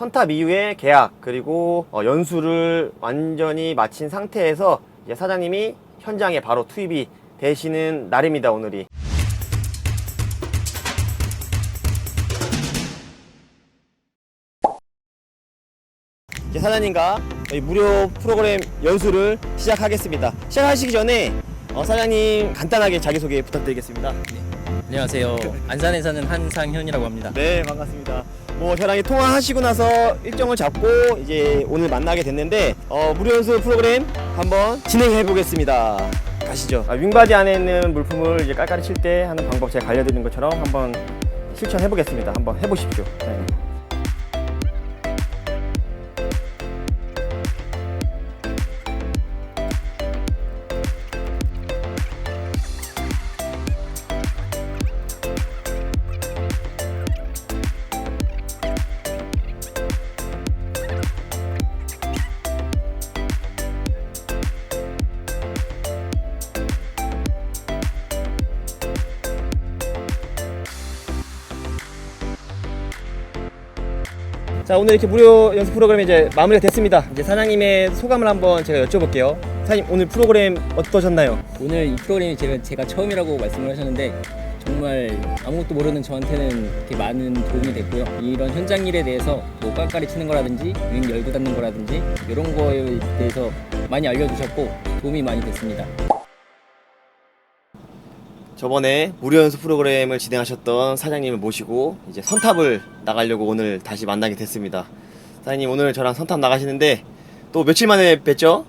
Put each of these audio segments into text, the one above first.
선탑 이후에 계약 그리고 어, 연수를 완전히 마친 상태에서 이제 사장님이 현장에 바로 투입이 되시는 날입니다 오늘이. 이제 사장님과 저희 무료 프로그램 연수를 시작하겠습니다. 시작하시기 전에 어, 사장님 간단하게 자기소개 부탁드리겠습니다. 안녕하세요. 안산에 사는 한상현이라고 합니다. 네 반갑습니다. 뭐 저랑 이 통화하시고 나서 일정을 잡고 이제 오늘 만나게 됐는데 어, 무료 연수 프로그램 한번 진행해 보겠습니다. 가시죠. 아, 윙바디 안에 있는 물품을 이제 깔깔이 칠 때 하는 방법 제가 알려드린 것처럼 한번 실천해 보겠습니다. 한번 해보십시오. 네. 자 오늘 이렇게 무료 연수 프로그램 이제 마무리가 됐습니다. 이제 사장님의 소감을 한번 제가 여쭤볼게요. 사장님 오늘 프로그램 어떠셨나요? 오늘 이 프로그램이 제가, 제가 처음이라고 말씀을 하셨는데 정말 아무것도 모르는 저한테는 이렇게 많은 도움이 됐고요. 이런 현장 일에 대해서 뭐 깔깔이 치는 거라든지 윙 열고 닫는 거라든지 이런 거에 대해서 많이 알려주셨고 도움이 많이 됐습니다. 저번에 무료 연수 프로그램을 진행하셨던 사장님을 모시고 이제 선탑을 나가려고 오늘 다시 만나게 됐습니다. 사장님 오늘 저랑 선탑 나가시는데 또 며칠 만에 뵀죠?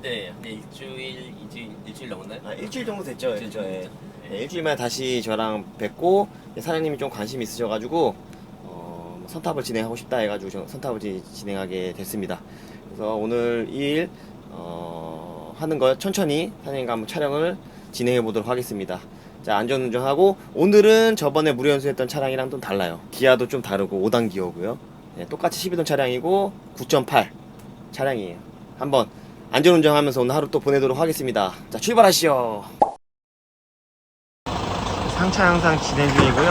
네, 일주일, 일주일, 일주일 넘었나요? 아, 일주일 정도 됐죠. 일주일 정도 네. 됐죠. 네, 일주일 만에 다시 저랑 뵙고 사장님이 좀 관심이 있으셔가지고 어, 뭐 선탑을 진행하고 싶다 해가지고 저 선탑을 지- 진행하게 됐습니다. 그래서 오늘 이일 어, 하는 거 천천히 사장님과 한번 촬영을 진행해 보도록 하겠습니다. 자 안전운전하고 오늘은 저번에 무료 연수했던 차량이랑 좀 달라요. 기아도 좀 다르고 5단 기어고요. 네, 똑같이 12돈 차량이고 9.8 차량이에요. 한번 안전운전하면서 오늘 하루 또 보내도록 하겠습니다. 자 출발하시죠. 상차 항상 진행 중이고요.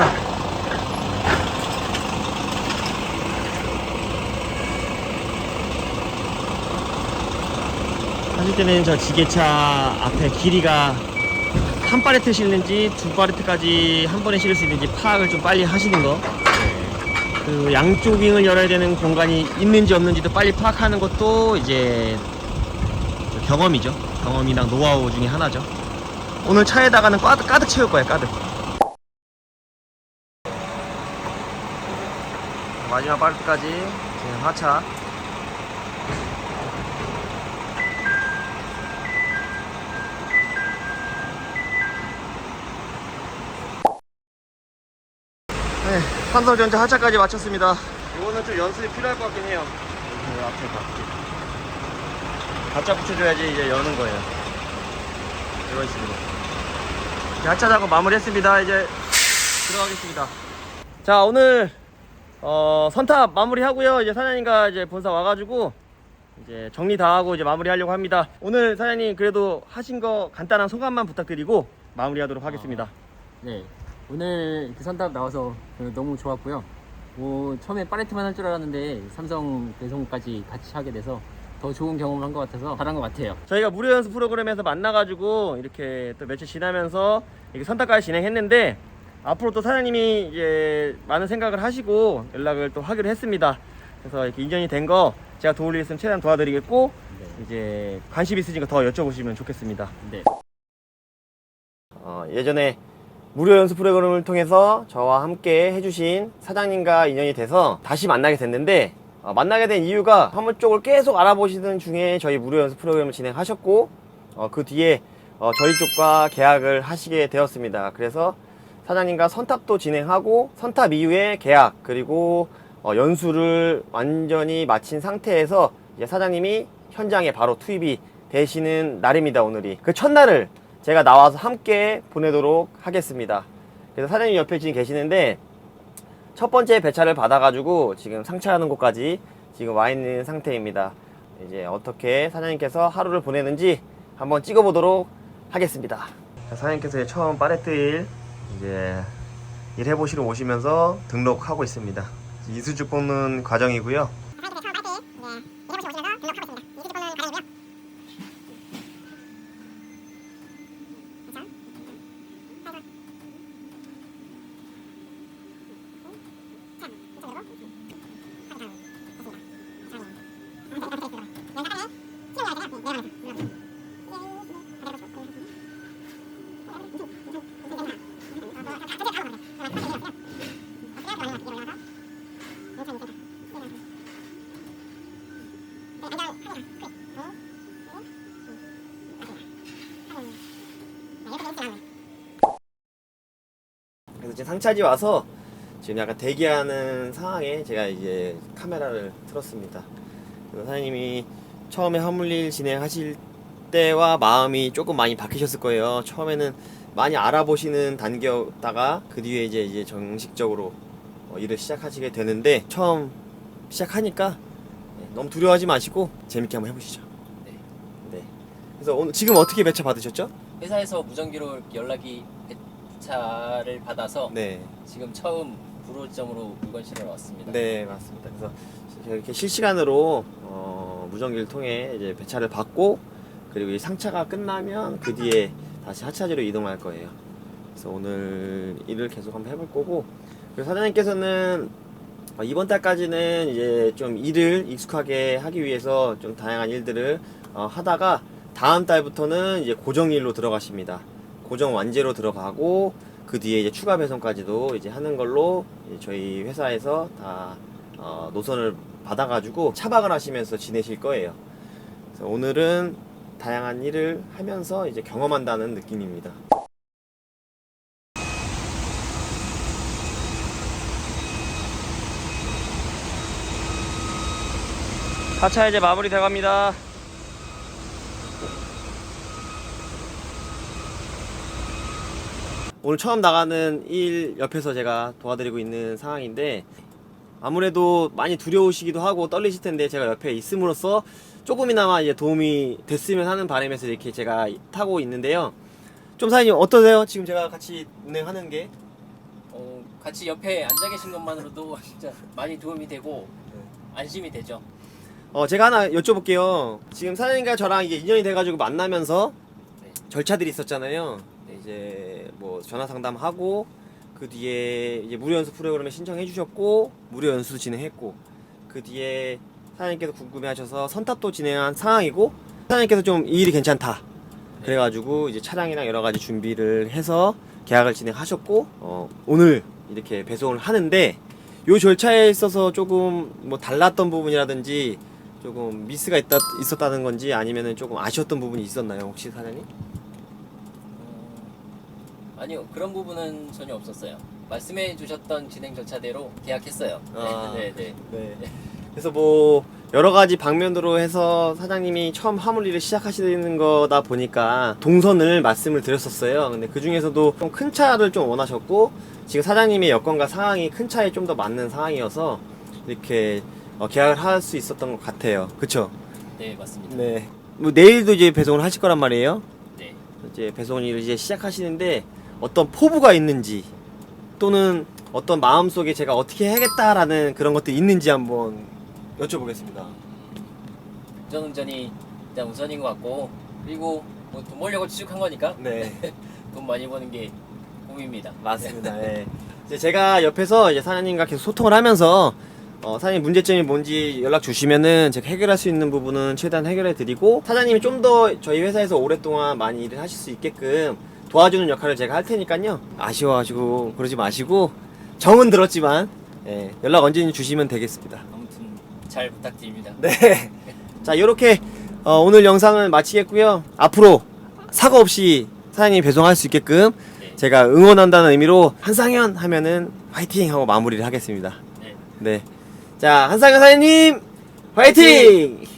하실 때는 저 지게차 앞에 길이가 한 파레트 실는지 두 파레트까지 한 번에 실을 수 있는지 파악을 좀 빨리 하시는 거. 그 양쪽 윙을 열어야 되는 공간이 있는지 없는지도 빨리 파악하는 것도 이제 경험이죠. 경험이랑 노하우 중에 하나죠. 오늘 차에다가는 가득, 가득 채울 거예요, 가득. 마지막 파레트까지 하차. 삼성전자 하차까지 마쳤습니다. 이거는 좀 연습이 필요할 것 같긴 해요. 여기 앞에 바퀴. 바짝 붙여줘야지 이제 여는 거예요. 이런 식으로. 이제 하차 작업 마무리했습니다. 이제 들어가겠습니다. 자, 오늘 어, 선탑 마무리하고요. 이제 사장님과 이제 본사 와가지고 이제 정리 다 하고 이제 마무리하려고 합니다. 오늘 사장님 그래도 하신 거 간단한 소감만 부탁드리고 마무리하도록 하겠습니다. 네, 오늘 그 선답 나와서 너무 좋았고요. 뭐 처음에 파레트만 할 줄 알았는데 삼성 배송까지 같이 하게 돼서 더 좋은 경험을 한 것 같아서 잘한 것 같아요. 저희가 무료 연수 프로그램에서 만나가지고 이렇게 또 며칠 지나면서 이렇게 선택까지 진행했는데 앞으로 또 사장님이 이제 많은 생각을 하시고 연락을 또 하기로 했습니다. 그래서 이렇게 인연이 된 거 제가 도울 일 있으면 최대한 도와드리겠고 네. 이제 관심 있으니까 더 여쭤보시면 좋겠습니다. 네. 어, 예전에 무료 연수 프로그램을 통해서 저와 함께 해주신 사장님과 인연이 돼서 다시 만나게 됐는데 어, 만나게 된 이유가 화물 쪽을 계속 알아보시던 중에 저희 무료 연수 프로그램을 진행하셨고 어, 그 뒤에 어, 저희 쪽과 계약을 하시게 되었습니다. 그래서 사장님과 선탑도 진행하고 선탑 이후에 계약 그리고 어, 연수를 완전히 마친 상태에서 이제 사장님이 현장에 바로 투입이 되시는 날입니다. 오늘이 그 첫날을 제가 나와서 함께 보내도록 하겠습니다. 그래서 사장님 옆에 지금 계시는데 첫 번째 배차를 받아가지고 지금 상차하는 곳까지 지금 와 있는 상태입니다. 이제 어떻게 사장님께서 하루를 보내는지 한번 찍어보도록 하겠습니다. 자, 사장님께서 처음 파레트 일 이제 일 해보시러 오시면서 등록하고 있습니다. 이수주 뽑는 과정이고요. 그래서 지금 상차지 와서 지금 약간 대기하는 상황에 제가 이제 카메라를 틀었습니다. 사장님이 처음에 화물일 진행하실 때와 마음이 조금 많이 바뀌셨을 거예요. 처음에는 많이 알아보시는 단계였다가 그 뒤에 이제 이제 정식적으로 어, 일을 시작하시게 되는데 처음 시작하니까 네, 너무 두려워하지 마시고 재밌게 한번 해보시죠. 네. 네. 그래서 오늘 지금 어떻게 배차 받으셨죠? 회사에서 무전기로 연락이 배차를 받아서 네. 지금 처음 구로점으로 물건 실으러 왔습니다. 네 맞습니다. 그래서 이렇게 실시간으로 어, 무전기를 통해 이제 배차를 받고 그리고 이 상차가 끝나면 그 뒤에 다시 하차지로 이동할 거예요. 그래서 오늘 일을 계속 한번 해볼 거고 그리고 사장님께서는 어, 이번 달까지는 이제 좀 일을 익숙하게 하기 위해서 좀 다양한 일들을 어, 하다가 다음 달부터는 이제 고정 일로 들어가십니다. 고정 완제로 들어가고 그 뒤에 이제 추가 배송까지도 이제 하는 걸로 이제 저희 회사에서 다 어, 노선을 받아가지고 차박을 하시면서 지내실 거예요. 오늘은 다양한 일을 하면서 이제 경험한다는 느낌입니다. 하차 이제 마무리 돼갑니다. 오늘 처음 나가는 일 옆에서 제가 도와드리고 있는 상황인데 아무래도 많이 두려우시기도 하고 떨리실 텐데 제가 옆에 있음으로써 조금이나마 이제 도움이 됐으면 하는 바람에서 이렇게 제가 타고 있는데요. 좀 사장님 어떠세요? 지금 제가 같이 운행하는 게 어, 같이 옆에 앉아 계신 것만으로도 진짜 많이 도움이 되고 네. 안심이 되죠. 어, 제가 하나 여쭤볼게요. 지금 사장님과 저랑 이제 인연이 돼가지고 만나면서 네. 절차들이 있었잖아요. 네. 이제 뭐 전화 상담하고 그 뒤에 이제 무료 연수 프로그램에 신청해 주셨고 무료 연수 진행했고 그 뒤에 사장님께서 궁금해하셔서 선탑도 진행한 상황이고 사장님께서 좀 이 일이 괜찮다. 그래가지고 이제 차량이랑 여러 가지 준비를 해서 계약을 진행하셨고 어, 오늘 이렇게 배송을 하는데 요 절차에 있어서 조금 뭐 달랐던 부분이라든지 조금 미스가 있다, 있었다는 건지 아니면은 조금 아쉬웠던 부분이 있었나요 혹시 사장님? 어, 아니요 그런 부분은 전혀 없었어요. 말씀해 주셨던 진행 절차대로 계약했어요. 아. 네, 네. 네. 그래서 뭐 여러 가지 방면으로 해서 사장님이 처음 화물 일을 시작하시는 거다 보니까 동선을 말씀을 드렸었어요. 근데 그 중에서도 좀 큰 차를 좀 원하셨고 지금 사장님의 여건과 상황이 큰 차에 좀 더 맞는 상황이어서 이렇게 어, 계약을 할 수 있었던 것 같아요. 그쵸? 네, 맞습니다. 네. 뭐 내일도 이제 배송을 하실 거란 말이에요. 네. 이제 배송 일을 이제 시작하시는데 어떤 포부가 있는지 또는 어떤 마음속에 제가 어떻게 해야겠다라는 그런 것들이 있는지 한번 여쭤보겠습니다. 운전운전이 일단 우선인 것 같고 그리고 뭐 돈 벌려고 취직한 거니까 네, 돈 많이 버는 게 꿈입니다. 맞습니다. 예. 이제 제가 옆에서 이제 사장님과 계속 소통을 하면서 어, 사장님 문제점이 뭔지 연락 주시면은 제가 해결할 수 있는 부분은 최대한 해결해 드리고 사장님이 좀 더 저희 회사에서 오랫동안 많이 일을 하실 수 있게끔 도와주는 역할을 제가 할 테니까요. 아쉬워가지고 그러지 마시고 정은 들었지만 예, 연락 언제든지 주시면 되겠습니다. 아무튼 잘 부탁드립니다. 네. 자, 이렇게 어, 오늘 영상을 마치겠고요. 앞으로 사고 없이 사장님이 배송할 수 있게끔 네. 제가 응원한다는 의미로 한상현 하면은 화이팅 하고 마무리를 하겠습니다. 네. 네. 자, 한상현 사장님 화이팅!